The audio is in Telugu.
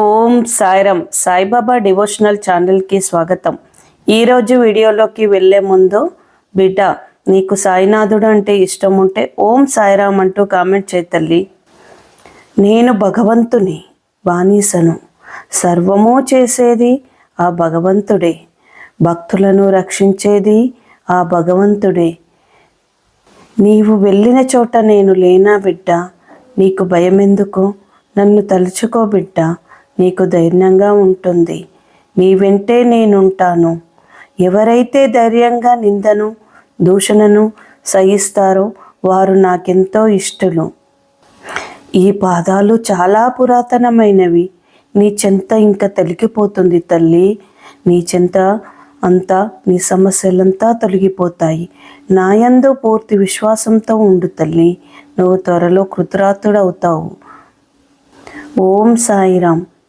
ఓం సాయిరం సాయిబాబా డివోషనల్ ఛానల్కి స్వాగతం. ఈరోజు వీడియోలోకి వెళ్ళే ముందు బిడ్డ నీకు సాయినాథుడు అంటే ఇష్టం ఉంటే ఓం సాయిరామ్ అంటూ కామెంట్ చేతల్లి నేను భగవంతుని బానిసను. సర్వము చేసేది ఆ భగవంతుడే. భక్తులను రక్షించేది ఆ భగవంతుడే. నీవు వెళ్ళిన చోట నేను లేనా బిడ్డ? నీకు భయమెందుకు? నన్ను తలుచుకో బిడ్డ. నీకు ధైర్యంగా ఉంటుంది. నీ వెంటే నేనుంటాను. ఎవరైతే ధైర్యంగా నిందను దూషణను సహిస్తారో వారు నాకెంతో ఇష్టలు. ఈ పాదాలు చాలా పురాతనమైనవి. నీ చెంత ఇంకా తొలగిపోతుంది తల్లి. నీ చెంత అంతా నీ సమస్యలంతా తొలగిపోతాయి. నాయందు పూర్తి విశ్వాసంతో ఉండు తల్లి. నువ్వు త్వరలో కృతరాతుడవుతావు ఓం సాయిరామ్.